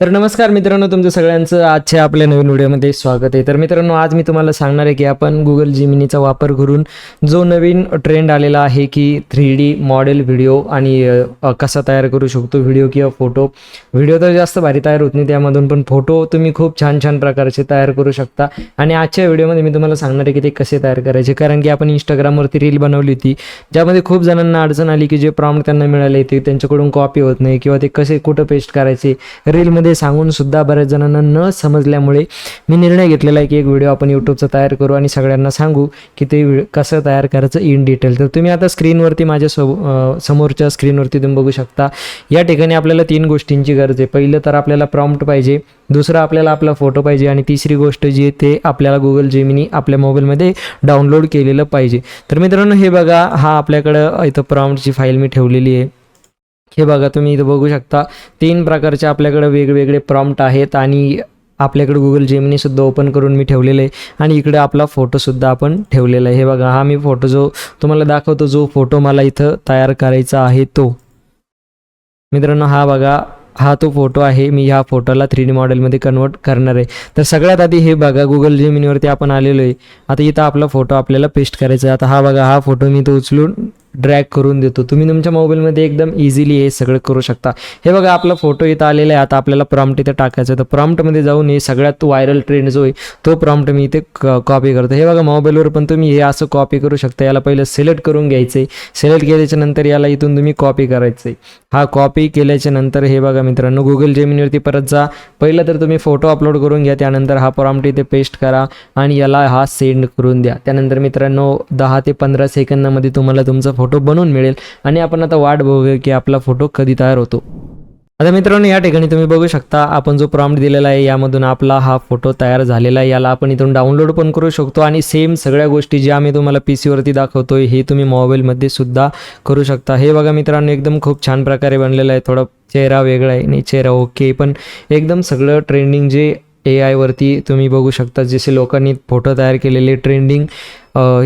तर नमस्कार मित्रांनो तुमचं सगळ्यांचं आजच्या आपल्या नवीन व्हिडिओमध्ये स्वागत आहे. तर मित्रांनो आज मी तुम्हाला सांगणार आहे की आपण गुगल जिमिनीचा वापर करून जो नवीन ट्रेंड आलेला आहे की थ्री डी मॉडेल व्हिडिओ आणि कसा तयार करू शकतो व्हिडिओ किंवा फोटो व्हिडिओ तर जास्त भारी तयार होत नाही त्यामधून पण फोटो तुम्ही खूप छान छान प्रकारचे तयार करू शकता. आणि आजच्या व्हिडिओमध्ये मी तुम्हाला सांगणार आहे की ते कसे तयार करायचे कारण की आपण इंस्टाग्रामवरती रील बनवली होती ज्यामध्ये खूप जणांना अडचण आली की जे प्रॉम्प्ट त्यांना मिळाले ते त्यांच्याकडून कॉपी होत नाही किंवा ते कसे कुठं पेस्ट करायचे रीलमध्ये सांगून सुद्धा बऱ्याच जणांना न समजल्यामुळे मी निर्णय घेतलेला आहे की एक व्हिडिओ आपण यूट्यूबचा तयार करू आणि सगळ्यांना सांगू की ते कसं तयार करायचं इन डिटेल तर तुम्ही आता स्क्रीनवरती माझ्या सो समोरच्या स्क्रीनवरती तुम्ही बघू शकता. या ठिकाणी आपल्याला तीन गोष्टींची गरज आहे. पहिलं तर आपल्याला प्रॉम्प्ट पाहिजे. दुसरं आपल्याला आपला फोटो पाहिजे आणि तिसरी गोष्ट जी आहे ते आपल्याला गुगल जेमिनी आपल्या मोबाईलमध्ये डाउनलोड केलेलं पाहिजे. तर मित्रांनो हे बघा. हा आपल्याकडं इथं प्रॉम्प्टची फाईल मी ठेवलेली आहे. हे बघा तुम्ही इथं बघू शकता तीन प्रकारचे आपल्याकडे वेगवेगळे प्रॉम्प्ट आहेत आणि आपल्याकडे गुगल जेमिनीसुद्धा ओपन करून मी ठेवलेलं आहे आणि इकडे आपला फोटोसुद्धा आपण ठेवलेला आहे. हे बघा हा मी फोटो जो तुम्हाला दाखवतो जो फोटो मला इथं तयार करायचा आहे तो. मित्रांनो हा बघा हा तो फोटो आहे मी ह्या फोटोला थ्री डी मॉडेलमध्ये कन्वर्ट करणार आहे. तर सगळ्यात आधी हे बघा गुगल जेमिनीवरती आपण आलेलो आहे. आता इथं आपला फोटो आपल्याला पेस्ट करायचा आहे. आता हा बघा हा फोटो मी तो उचलून ड्रॅग करून देतो. तुम्ही तुमच्या मोबाईलमध्ये एकदम इझिली हे सगळं करू शकता. हे बघा आपला फोटो इथं आलेला आहे. आता आपल्याला प्रॉम्प्ट इथं टाकायचं आहे. तर प्रॉम्प्टमध्ये जाऊन हे सगळ्यात व्हायरल ट्रेंड जो आहे तो प्रॉम्प्ट मी इथे कॉपी करतो. हे बघा मोबाईलवर पण तुम्ही हे असं कॉपी करू शकता. याला पहिलं सिलेक्ट करून घ्यायचं आहे सिलेक्ट केल्याच्यानंतर याला इथून तुम्ही कॉपी करायचं आहे हा कॉपी केल्याच्यानंतर हे बघा मित्रांनो गुगल जेमिनीवरती परत जा. पहिलं तर तुम्ही फोटो अपलोड करून घ्या. त्यानंतर हा प्रॉम्प्ट इथे पेस्ट करा आणि याला हा सेंड करून द्या. त्यानंतर मित्रांनो दहा ते पंधरा सेकंदामध्ये तुम्हाला तुमचं फोटो बनवून मिळेल. आणि आपण आता वाट बघूया की आपला फोटो कधी तयार होतो. आता मित्रांनो या ठिकाणी तुम्ही बघू शकता आपण जो प्रॉम्प्ट दिलेला आहे यामधून आपला हा फोटो तयार झालेला आहे. याला आपण इथून डाउनलोड पण करू शकतो आणि सेम सगळ्या गोष्टी ज्या आम्ही तुम्हाला पी सीवरती दाखवतोय हे तुम्ही मोबाईलमध्ये सुद्धा करू शकता. हे बघा मित्रांनो एकदम खूप छान प्रकारे बनलेलं आहे. थोडं चेहरा वेगळा आहे नाही चेहरा ओके पण एकदम सगळं ट्रेंडिंग जे ए आयवरती तुम्ही बघू शकता. जसे लोकांनी फोटो तयार केलेले ट्रेंडिंग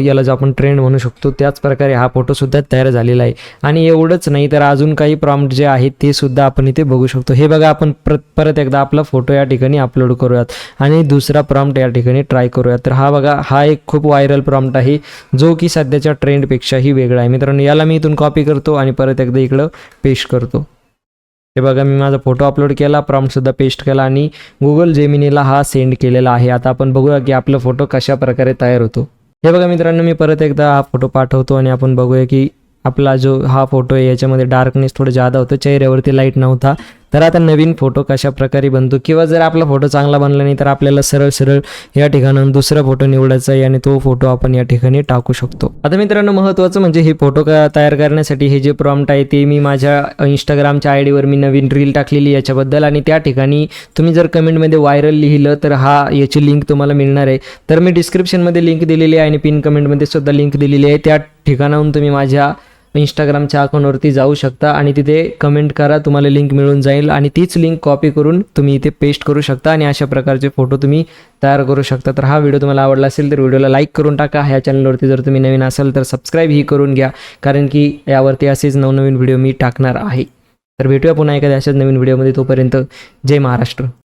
याला जो आपण ट्रेंड म्हणू शकतो त्याच प्रकारे हा फोटोसुद्धा तयार झालेला आहे. आणि एवढंच नाही तर अजून काही प्रॉम्प्ट जे आहेत ते सुद्धा आपण इथे बघू शकतो. हे बघा आपण परत परत एकदा आपला फोटो या ठिकाणी अपलोड करूयात. आणि दुसरा प्रॉम्प्ट या ठिकाणी ट्राय करूयात. तर हा बघा हा एक खूप व्हायरल प्रॉम्प्ट आहे जो की सध्याच्या ट्रेंडपेक्षाही वेगळा आहे. मित्रांनो याला मी इथून कॉपी करतो आणि परत एकदा इकडं पेस्ट करतो. हे बघा मी माझा फोटो अपलोड केला प्रॉम्प्टसुद्धा पेस्ट केला आणि गुगल जेमिनीला हा सेंड केलेला आहे. आता आपण बघूया की आपला फोटो कशा प्रकारे तयार होतो. हे बघा मित्रांनो मी परत एकदा हा फोटो पाठवतो आणि आपण बघूया की आपला जो हा फोटो आहे याच्यामध्ये डार्कनेस थोडं जादा होतं चेहऱ्यावरती लाइट नव्हता. तर आता नवीन फोटो कशा प्रकारे बनतो? किंवा जर आपला फोटो चांगला बनला नाही तर आपल्याला सरळ सरळ या ठिकाणाहून दुसरा फोटो निवडायचा आहे आणि तो फोटो आपण या ठिकाणी टाकू शकतो. आता मित्रांनो महत्त्वाचं म्हणजे हे फोटो का तयार करण्यासाठी हे जे प्रॉम्प्ट आहे ते मी माझ्या इंस्टाग्रामच्या आय डीवर मी नवीन रील टाकलेली याच्याबद्दल. आणि त्या ठिकाणी तुम्ही जर कमेंटमध्ये व्हायरल लिहिलं तर हा याची लिंक तुम्हाला मिळणार आहे. तर मी डिस्क्रिप्शनमध्ये लिंक दिलेली आहे आणि पिन कमेंटमध्ये सुद्धा लिंक दिलेली आहे. त्या ठिकाणाहून तुम्ही माझ्या इंस्टाग्रामच्या अकाउंटवरती जाऊ शकता आणि तिथे कमेंट करा तुम्हाला लिंक मिळून जाईल आणि तीच लिंक कॉपी करून तुम्ही इथे पेस्ट करू शकता आणि अशा प्रकारचे फोटो तुम्ही तयार करू शकता. तर हा व्हिडिओ तुम्हाला आवडला असेल तर व्हिडिओला लाईक करून टाका. ह्या चॅनलवरती जर तुम्ही नवीन असाल तर सबस्क्राईबही करून घ्या कारण की यावरती असेच नवनवीन व्हिडिओ मी टाकणार आहे. तर भेटूया पुन्हा एखाद्या अशाच नवीन व्हिडिओमध्ये तोपर्यंत. जय महाराष्ट्र.